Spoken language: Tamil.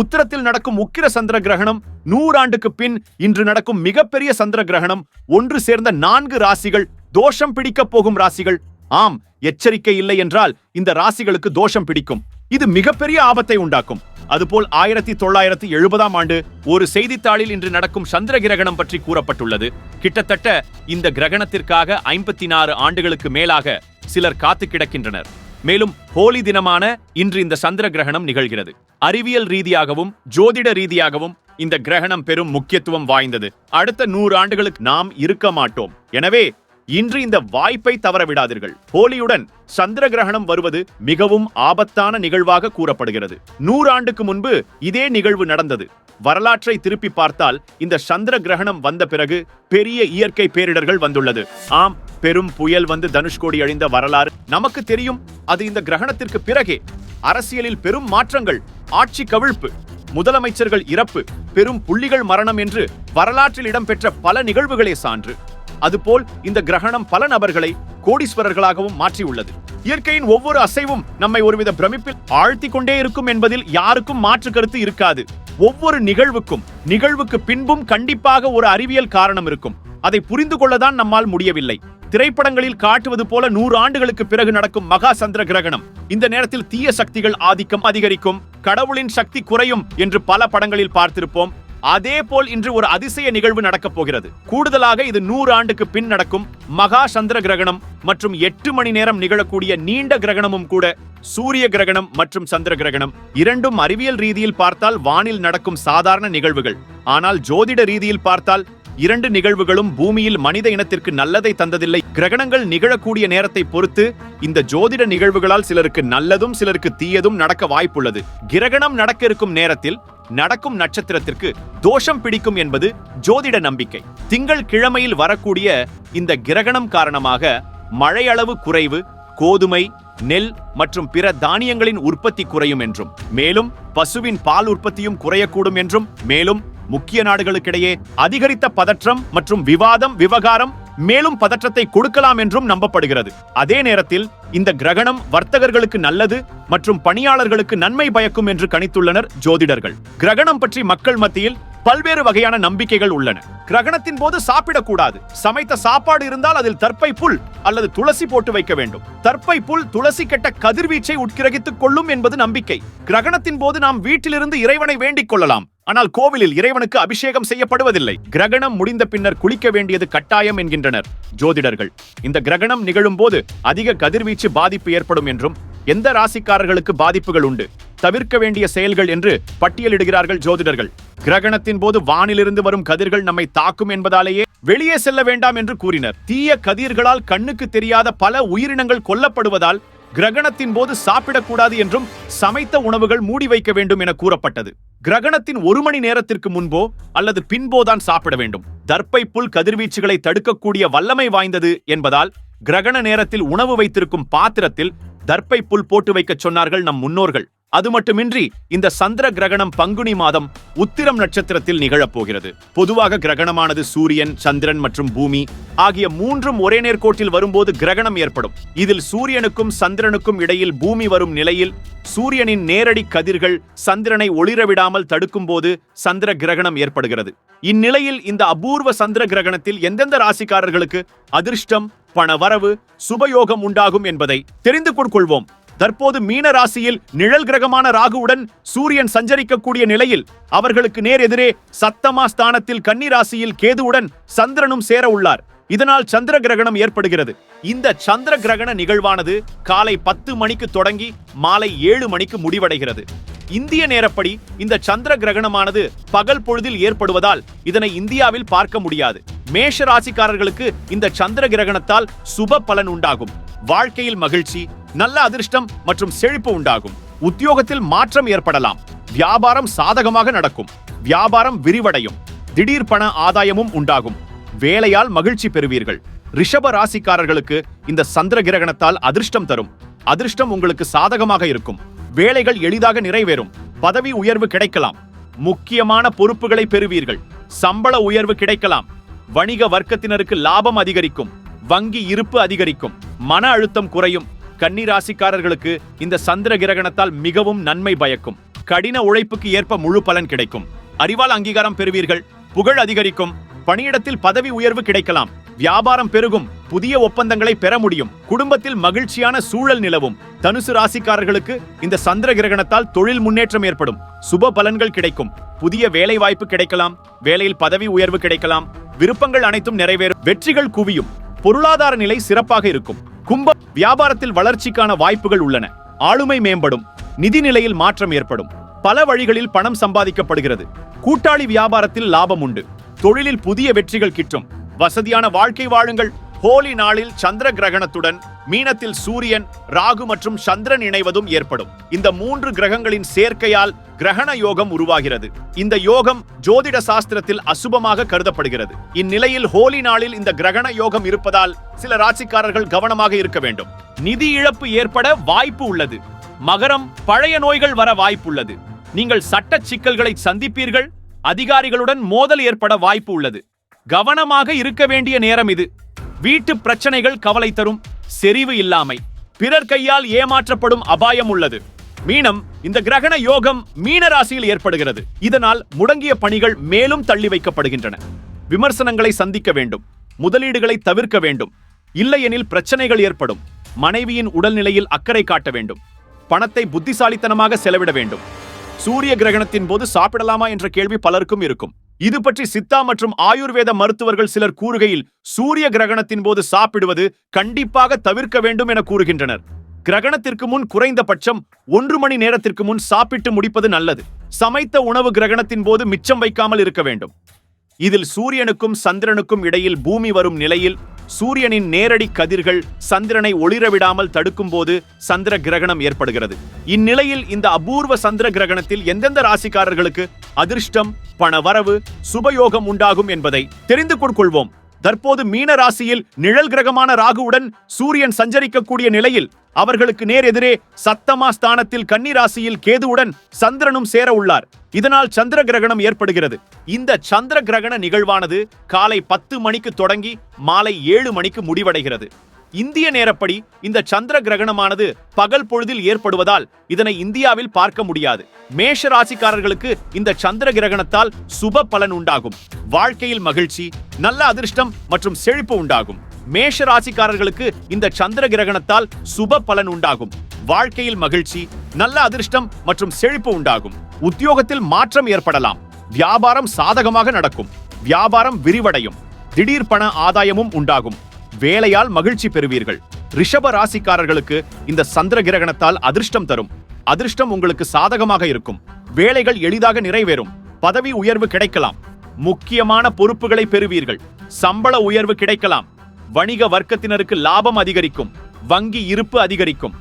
உத்தரத்தில் நடக்கும் உக்கிர சந்திர கிரகணம் நூறாண்டுக்கு பின் இன்று நடக்கும் மிகப்பெரிய சந்திர கிரகணம். ஒன்று சேர்ந்த நான்கு ராசிகள் தோஷம் பிடிக்கப் போகும் ராசிகள். ஆம் எச்சரிக்கை இல்லை என்றால் இந்த ராசிகளுக்கு தோஷம் பிடிக்கும். இது மிகப்பெரிய ஆபத்தை உண்டாக்கும். அதுபோல் ஆயிரத்தி தொள்ளாயிரத்தி எழுபதாம் ஆண்டு ஒரு செய்தித்தாளில் இன்று நடக்கும் சந்திர கிரகணம் பற்றி கூறப்பட்டுள்ளது. கிட்டத்தட்ட இந்த கிரகணத்திற்காக ஐம்பத்தி நாறு ஆண்டுகளுக்கு மேலாக சிலர் காத்து கிடக்கின்றனர். மேலும் ஹோலி தினமான இன்று இந்த சந்திர கிரகணம் நிகழ்கிறது. அறிவியல் ரீதியாகவும் ஜோதிட ரீதியாகவும் இந்த கிரகணம் பெரும் முக்கியத்துவம் வாய்ந்தது. அடுத்த நூறு ஆண்டுகளுக்கு நாம் இருக்க மாட்டோம். எனவே இன்று இந்த வாய்ப்பை தவறவிடாதீர்கள் ஹோலியுடன் சந்திர கிரகணம் வருவது மிகவும் ஆபத்தான நிகழ்வாக கூறப்படுகிறது. நூறாண்டுக்கு முன்பு இதே நிகழ்வு நடந்தது. வரலாற்றை திருப்பி பார்த்தால் இந்த சந்திர கிரகணம் வந்த பிறகு பெரிய இயற்கை பேரிடர்கள் வந்துள்ளது. ஆம் பெரும் புயல் வந்து தனுஷ்கோடி அழிந்த வரலாறு. நமக்கு தெரியும் அது இந்த கிரகணத்திற்கு பிறகே அரசியலில் பெரும் மாற்றங்கள் ஆட்சி கவிழ்ப்பு முதலமைச்சர்கள் இறப்பு பெரும் புள்ளிகள் மரணம் என்று வரலாற்றில் இடம்பெற்ற பல நிகழ்வுகளே சான்று. அதுபோல் இந்த கிரகணம் பல நபர்களை கோடீஸ்வரர்களாகவும் மாற்றியுள்ளது. இயற்கையின் ஒவ்வொரு அசைவும் நம்மை ஒருவித பிரமிப்பில் ஆழ்த்தி கொண்டே இருக்கும் என்பதில் யாருக்கும் மாற்று கருத்து இருக்காது. ஒவ்வொரு நிகழ்வுக்கும் நிகழ்வுக்கு பின்பும் கண்டிப்பாக ஒரு அறிவியல் காரணம் இருக்கும். அதை புரிந்து கொள்ளதான் நம்மால் முடியவில்லை. திரைப்படங்களில் காட்டுவது போல நூறு ஆண்டுகளுக்கு பிறகு நடக்கும் மகா சந்திர கிரகணம். இந்த நேரத்தில் தீய சக்திகள் ஆதிக்கம் அதிகரிக்கும் கடவுளின் சக்தி குறையும் என்று பல படங்களில் பார்த்திருப்போம். அதே போல் இன்று ஒரு அதிசய நிகழ்வு நடக்கப் போகிறது. கூடுதலாக இது நூறு ஆண்டுக்கு பின் நடக்கும் மகா சந்திர கிரகணம் மற்றும் எட்டு மணி நேரம் நிகழக்கூடிய நீண்ட கிரகணமும் கூட சூரிய கிரகணம் மற்றும் சந்திர கிரகணம். இரண்டும் அறிவியல் ரீதியில் பார்த்தால் வானில் நடக்கும் சாதாரண நிகழ்வுகள். ஆனால் ஜோதிட ரீதியில் பார்த்தால் இரண்டு நிகழ்வுகளும் பூமியில் மனித இனத்திற்கு நல்லதை தந்ததில்லை. கிரகணங்கள் நிகழக்கூடிய நேரத்தை பொறுத்து இந்த ஜோதிட நிகழ்வுகளால் சிலருக்கு நல்லதும் சிலருக்கு தீயதும் நடக்க வாய்ப்புள்ளது. கிரகணம் நடக்க இருக்கும் நேரத்தில் நடக்கும் நட்சத்திரத்திற்கு தோஷம் பிடிக்கும் என்பது ஜோதிட நம்பிக்கை. திங்கள் கிழமையில் வரக்கூடிய இந்த கிரகணம் காரணமாக மழையளவு குறைவு கோதுமை நெல் மற்றும் பிற தானியங்களின் உற்பத்தி குறையும் என்றும் மேலும் பசுவின் பால் உற்பத்தியும் குறையக்கூடும் என்றும் மேலும் முக்கிய நாடுகளுக்கிடையே அதிகரித்த பதற்றம் மற்றும் விவாதம் விவகாரம் மேலும் பதற்றத்தை கொடுக்கலாம் என்றும் நம்பப்படுகிறது. அதே நேரத்தில் இந்த கிரகணம் வர்த்தகர்களுக்கு நல்லது மற்றும் பணியாளர்களுக்கு நன்மை பயக்கும் என்று கணித்துள்ளனர் ஜோதிடர்கள். கிரகணம் பற்றி மக்கள் மத்தியில் பல்வேறு வகையான நம்பிக்கைகள் உள்ளன. கிரகணத்தின் போது சாப்பிடக்கூடாது. சமைத்த சாப்பாடு இருந்தால் அதில் தற்பை புல் அல்லது துளசி போட்டு வைக்க வேண்டும். தற்பை புல் துளசி கெட்ட கதிர்வீச்சை உட்கிரகித்துக் கொள்ளும் என்பது நம்பிக்கை. கிரகணத்தின் போது நாம் வீட்டிலிருந்து இறைவனை வேண்டிக் கொள்ளலாம். ஆனால் கோவிலில் இறைவனுக்கு அபிஷேகம் செய்யப்படுவதில்லை. கிரகணம் முடிந்த பின்னர் குளிக்க வேண்டியது கட்டாயம் என்கின்றனர். ஜோதிடர்கள் இந்த கிரகணம் நிகழும் போது அதிக கதிர்வீச்சு பாதிப்பு ஏற்படும் என்றும் எந்த ராசிக்காரர்களுக்கு பாதிப்புகள் உண்டு? தவிர்க்க வேண்டிய செயல்கள் என்று பட்டியலிடுகிறார்கள் ஜோதிடர்கள். கிரகணத்தின் போது வானிலிருந்து வரும் கதிர்கள் நம்மை தாக்கும் என்பதாலேயே வெளியே செல்ல வேண்டாம் என்று கூறினர். தீய கதிர்களால் கண்ணுக்கு தெரியாத பல உயிரினங்கள் கொல்லப்படுவதால் கிரகணத்தின் போது சாப்பிடக்கூடாது என்றும் சமைத்த உணவுகள் மூடி வைக்க வேண்டும் என கூறப்பட்டது. கிரகணத்தின் ஒரு மணி நேரத்திற்கு முன்போ அல்லது பின்போதான் சாப்பிட வேண்டும். தர்ப்பை புல் கதிர்வீச்சுகளை தடுக்கக்கூடிய வல்லமை வாய்ந்தது என்பதால் கிரகண நேரத்தில் உணவு வைத்திருக்கும் பாத்திரத்தில் தர்ப்பை புல் போட்டு வைக்கச் சொன்னார்கள் நம் முன்னோர்கள். அது மட்டுமின்றி இந்த சந்திர கிரகணம் பங்குனி மாதம் உத்திரம் நட்சத்திரத்தில் நிகழப்போகிறது. பொதுவாக கிரகணமானது சூரியன் சந்திரன் மற்றும் பூமி ஆகிய மூன்றும் ஒரே நேர்கோட்டில் வரும்போது கிரகணம் ஏற்படும். இதில் சூரியனுக்கும் சந்திரனுக்கும் இடையில் பூமி வரும் நிலையில் சூரியனின் நேரடி கதிர்கள் சந்திரனை ஒளிரவிடாமல் தடுக்கும் போது சந்திர கிரகணம் ஏற்படுகிறது. இந்நிலையில் இந்த அபூர்வ சந்திர கிரகணத்தில் எந்தெந்த ராசிக்காரர்களுக்கு அதிர்ஷ்டம் பணவரவு சுபயோகம் உண்டாகும் என்பதை தெரிந்து கொள்வோம். தற்போது மீன ராசியில் நிழல் கிரகமான ராகுவுடன் சூரியன் சஞ்சரிக்கக்கூடிய நிலையில் அவர்களுக்கு நேர் எதிரே சத்தமா ஸ்தானத்தில் கன்னி ராசியில் கேதுவுடன் சந்திரனும் சேர உள்ளார். இதனால் சந்திர கிரகணம் ஏற்படுகிறது. இந்த சந்திர கிரகண நிகழ்வானது காலை பத்து மணிக்கு தொடங்கி மாலை ஏழு மணிக்கு முடிவடைகிறது. இந்திய நேரப்படி இந்த சந்திர கிரகணமானது பகல் பொழுதில் ஏற்படுவதால் இதனை இந்தியாவில் பார்க்க முடியாது. மேஷ ராசிக்காரர்களுக்கு இந்த சந்திர கிரகணத்தால் சுப பலன் உண்டாகும். வாழ்க்கையில் மகிழ்ச்சி நல்ல அதிர்ஷ்டம் மற்றும் செழிப்பு உண்டாகும். உத்தியோகத்தில் மாற்றம் ஏற்படலாம். வியாபாரம் சாதகமாக நடக்கும். வியாபாரம் விரிவடையும். திடீர் பண ஆதாயமும் உண்டாகும். வேலையால் மகிழ்ச்சி பெறுவீர்கள். ரிஷப ராசிக்காரர்களுக்கு இந்த சந்திர கிரகணத்தால் அதிர்ஷ்டம் தரும். அதிர்ஷ்டம் உங்களுக்கு சாதகமாக இருக்கும். வேலைகள் எளிதாக நிறைவேறும். பதவி உயர்வு கிடைக்கலாம். முக்கியமான பொறுப்புகளை பெறுவீர்கள். சம்பள உயர்வு கிடைக்கலாம். வணிக வர்க்கத்தினருக்கு லாபம் அதிகரிக்கும். வங்கி இருப்பு அதிகரிக்கும். மன அழுத்தம் குறையும். கன்னி ராசிக்காரர்களுக்கு இந்த சந்திர கிரகணத்தால் மிகவும் நன்மை பயக்கும். கடின உழைப்புக்கு ஏற்ப முழு பலன் கிடைக்கும். அறிவால் அங்கீகாரம் பெறுவீர்கள் புகழ் அதிகரிக்கும் பணியிடத்தில் பதவி உயர்வு கிடைக்கலாம் வியாபாரம் பெருகும் புதிய ஒப்பந்தங்களை பெற முடியும் குடும்பத்தில் மகிழ்ச்சியான சூழல் நிலவும். தனுசு ராசிக்காரர்களுக்கு இந்த சந்திர கிரகணத்தால் தொழில் முன்னேற்றம் ஏற்படும் சுப பலன்கள் கிடைக்கும் புதிய வேலை வாய்ப்பு கிடைக்கலாம் வேலையில் பதவி உயர்வு கிடைக்கலாம் விருப்பங்கள் அனைத்தும் நிறைவேறும் வெற்றிகள் குவியும் பொருளாதார நிலை சிறப்பாக இருக்கும். கும்ப வியாபாரத்தில் வளர்ச்சிக்கான வாய்ப்புகள் உள்ளன. ஆளுமை மேம்படும். நிதி நிலையில் மாற்றம் ஏற்படும். பல வழிகளில் பணம் சம்பாதிக்கப்படுகிறது. கூட்டாளி வியாபாரத்தில் லாபம் உண்டு. தொழிலில் புதிய வெற்றிகள் கிட்டும். வசதியான வாழ்க்கை வாழுங்கள். ஹோலி நாளில் சந்திர கிரகணத்துடன் மீனத்தில் சூரியன் ராகு மற்றும் சந்திரன் இணைவதும் ஏற்படும். இந்த மூன்று கிரகங்களின் சேர்க்கையால் கிரகண யோகம் உருவாகிறது. இந்த யோகம் ஜோதிட சாஸ்திரத்தில் அசுபமாக கருதப்படுகிறது. இந்நிலையில் ஹோலி நாளில் இந்த கிரகண யோகம் இருப்பதால் சில ராசிக்காரர்கள் கவனமாக இருக்க வேண்டும். நிதி இழப்பு ஏற்பட வாய்ப்பு உள்ளது. மகரம் பழைய நோய்கள் வர வாய்ப்புள்ளது நீங்கள் சட்ட சிக்கல்களை சந்திப்பீர்கள். அதிகாரிகளுடன் மோதல் ஏற்பட வாய்ப்பு உள்ளது. கவனமாக இருக்க வேண்டிய நேரம் இது. வீட்டு பிரச்சனைகள் கவலை தரும் செறிவு இல்லாமை. பிறர் கையால் ஏமாற்றப்படும் அபாயம் உள்ளது. மீனம் இந்த கிரகண யோகம் மீன ராசியில் ஏற்படுகிறது. இதனால் முடங்கிய பணிகள் மேலும் தள்ளி வைக்கப்படுகின்றன. விமர்சனங்களை சந்திக்க வேண்டும். முதலீடுகளை தவிர்க்க வேண்டும். இல்லையெனில் பிரச்சனைகள் ஏற்படும். மனைவியின் உடல்நிலையில் அக்கறை காட்ட வேண்டும். பணத்தை புத்திசாலித்தனமாக செலவிட வேண்டும். சூரிய கிரகணத்தின் போது சாப்பிடலாமா என்ற கேள்வி பலருக்கும் இருக்கும். இது பற்றி சித்தா மற்றும் ஆயுர்வேத மருத்துவர்கள் சிலர் கூறுகையில் சூரிய கிரகணத்தின் போது சாப்பிடுவது கண்டிப்பாக தவிர்க்க வேண்டும் என கூறுகின்றனர். கிரகணத்திற்கு முன் குறைந்தபட்சம் ஒன்று மணி நேரத்திற்கு முன் சாப்பிட்டு முடிப்பது நல்லது. சமைத்த உணவு கிரகணத்தின் போது மிச்சம் வைக்காமல் இருக்க வேண்டும். இதில் சூரியனுக்கும் சந்திரனுக்கும் இடையில் பூமி வரும் நிலையில் சூரியனின் நேரடி கதிர்கள் சந்திரனை ஒளிர விடாமல் தடுக்கும் போது சந்திர கிரகணம் ஏற்படுகிறது. இந்நிலையில் இந்த அபூர்வ சந்திர கிரகணத்தில் எந்தெந்த ராசிக்காரர்களுக்கு அதிர்ஷ்டம் பணவரவு சுபயோகம் உண்டாகும் என்பதை தெரிந்து கொள்வோம். தற்போது மீன ராசியில் நிழல் கிரகமான ராகுவுடன் சூரியன் சஞ்சரிக்கக்கூடிய நிலையில் அவர்களுக்கு நேர் எதிரே சத்தமா ஸ்தானத்தில் கன்னி ராசியில் கேதுவுடன் சந்திரனும் சேர உள்ளார். இதனால் சந்திர கிரகணம் ஏற்படுகிறது. இந்த சந்திர கிரகண நிகழ்வானது காலை பத்து மணிக்கு தொடங்கி மாலை ஏழு மணிக்கு முடிவடைகிறது. இந்திய நேரப்படி இந்த சந்திர கிரகணமானது பகல் பொழுதில் ஏற்படுவதால் இதனை இந்தியாவில் பார்க்க முடியாது. மேஷ ராசிக்காரர்களுக்கு இந்த சந்திர கிரகணத்தால் சுப பலன் உண்டாகும். வாழ்க்கையில் மகிழ்ச்சி நல்ல அதிர்ஷ்டம் மற்றும் செழிப்பு உண்டாகும். மேஷ ராசிக்காரர்களுக்கு இந்த சந்திர கிரகணத்தால் சுப பலன் உண்டாகும். வாழ்க்கையில் மகிழ்ச்சி நல்ல அதிர்ஷ்டம் மற்றும் செழிப்பு உண்டாகும். உத்தியோகத்தில் மாற்றம் ஏற்படலாம். வியாபாரம் சாதகமாக நடக்கும். வியாபாரம் விரிவடையும். திடீர் பண ஆதாயமும் உண்டாகும். வேலையால் மகிழ்ச்சி பெறுவீர்கள். ரிஷப ராசிக்காரர்களுக்கு இந்த சந்திர கிரகணத்தால் அதிர்ஷ்டம் தரும். அதிர்ஷ்டம் உங்களுக்கு சாதகமாக இருக்கும். வேலைகள் எளிதாக நிறைவேறும். பதவி உயர்வு கிடைக்கலாம். முக்கியமான பொறுப்புகளை பெறுவீர்கள். சம்பள உயர்வு கிடைக்கலாம். வணிக வர்க்கத்தினருக்கு லாபம் அதிகரிக்கும். வங்கி இருப்பு அதிகரிக்கும்.